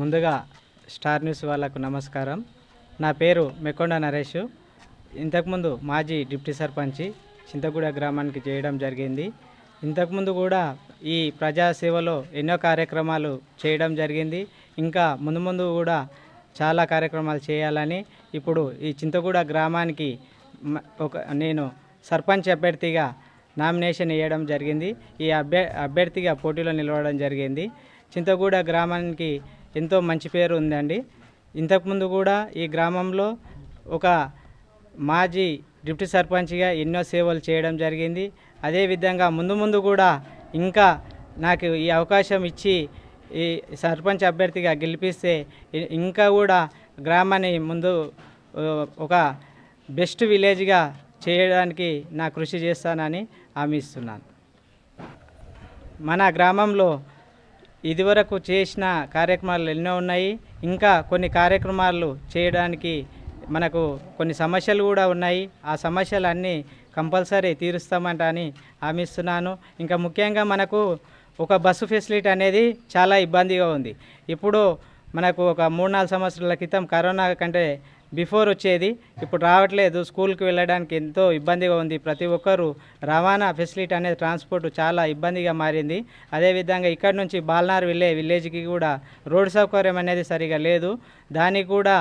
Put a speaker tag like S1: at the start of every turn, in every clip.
S1: ముందుగా star news వాళ్ళకు నమస్కారం. నా పేరు మెకొండ నరేష్. ఇంతకుముందు మాజీ డిప్టీ సర్పంచి చింతగూడ గ్రామానికి చేయడం జరిగింది. ఇంతకుముందు కూడా ఈ ప్రజాసేవలో ఎన్నో కార్యక్రమాలు చేయడం జరిగింది. ఇంకా ముందు ముందు కూడా చాలా కార్యక్రమాలు చేయాలని ఇప్పుడు ఈ చింతగూడ గ్రామానికి ఒక నేను సర్పంచ్ అభ్యర్థిగా నామినేషన్ వేయడం జరిగింది. ఈ అభ్య అభ్యర్థిగా పోటీలో నిలవడం జరిగింది. చింతగూడ గ్రామానికి ఎంతో మంచి పేరు ఉందండి. ఇంతకుముందు కూడా ఈ గ్రామంలో ఒక మాజీ డిప్యూటీ సర్పంచ్గా ఎన్నో సేవలు చేయడం జరిగింది. అదేవిధంగా ముందు ముందు కూడా ఇంకా నాకు ఈ అవకాశం ఇచ్చి ఈ సర్పంచ్ అభ్యర్థిగా గెలిపిస్తే ఇంకా కూడా గ్రామాన్ని ముందు ఒక బెస్ట్ విలేజ్గా చేయడానికి నా కృషి చేస్తానని హామీ ఇస్తున్నాను. మన గ్రామంలో ఇదివరకు చేసిన కార్యక్రమాలు ఎన్నో ఉన్నాయి. ఇంకా కొన్ని కార్యక్రమాలు చేయడానికి మనకు కొన్ని సమస్యలు కూడా ఉన్నాయి. ఆ సమస్యలు అన్నీ కంపల్సరీ తీరుస్తామంట అని హామీ ఇంకా ముఖ్యంగా మనకు ఒక బస్సు ఫెసిలిటీ అనేది చాలా ఇబ్బందిగా ఉంది. ఇప్పుడు మనకు ఒక మూడు నాలుగు సంవత్సరాల క్రితం కరోనా కంటే బిఫోర్ వచ్చేది. ఇప్పుడు రావట్లేదు. స్కూల్కి వెళ్ళడానికి ఎంతో ఇబ్బందిగా ఉంది. ప్రతి ఒక్కరు రవాణా ఫెసిలిటీ అనేది ట్రాన్స్పోర్ట్ చాలా ఇబ్బందిగా మారింది. అదేవిధంగా ఇక్కడ నుంచి బాల్నార్ వెళ్ళే విలేజ్కి కూడా రోడ్డు సౌకర్యం అనేది సరిగా లేదు. దానికి కూడా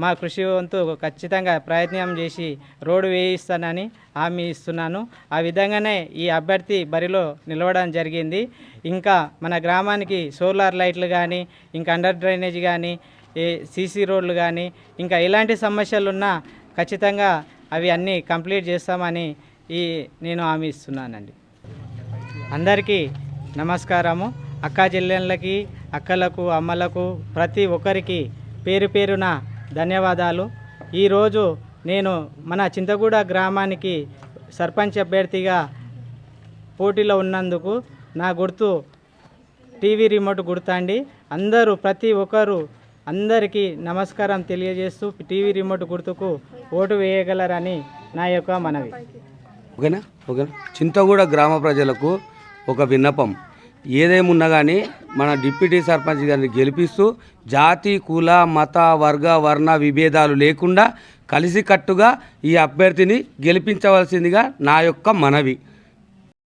S1: మా కృషి వంతు ఖచ్చితంగా ప్రయత్నం చేసి రోడ్డు వేయిస్తానని హామీ ఇస్తున్నాను. ఆ విధంగానే ఈ అభ్యర్థి బరిలో నిలవడం జరిగింది. ఇంకా మన గ్రామానికి సోలార్ లైట్లు కానీ ఇంకా అండర్ డ్రైనేజ్ కానీ ఏ సీసీ రోడ్లు కానీ ఇంకా ఎలాంటి సమస్యలు ఉన్నా ఖచ్చితంగా అవి అన్నీ కంప్లీట్ చేస్తామని ఈ నేను హామీ ఇస్తున్నానండి. అందరికీ నమస్కారము. అక్క చెల్లెళ్ళకి అక్కలకు అమ్మలకు ప్రతి ఒక్కరికి పేరు పేరున ధన్యవాదాలు. ఈరోజు నేను మన చింతగూడ గ్రామానికి సర్పంచ్ అభ్యర్థిగా పోటీలో ఉన్నందుకు నా గుర్తు టీవీ రిమోట్ గుర్తండి. అందరూ ప్రతి ఒక్కరు అందరికీ నమస్కారం తెలియజేస్తూ టీవీ రిమోట్ గుర్తుకు ఓటు వేయగలరని నా యొక్క మనవి.
S2: ఓకేనా? ఓకేనా? చింతగూడ గ్రామ ప్రజలకు ఒక విన్నపం. ఏదేమున్నా కానీ మన డిప్యూటీ సర్పంచ్ గారిని గెలిపిస్తూ జాతి కుల మత వర్గ వర్ణ విభేదాలు లేకుండా కలిసికట్టుగా ఈ అభ్యర్థిని గెలిపించవలసిందిగా నా యొక్క మనవి.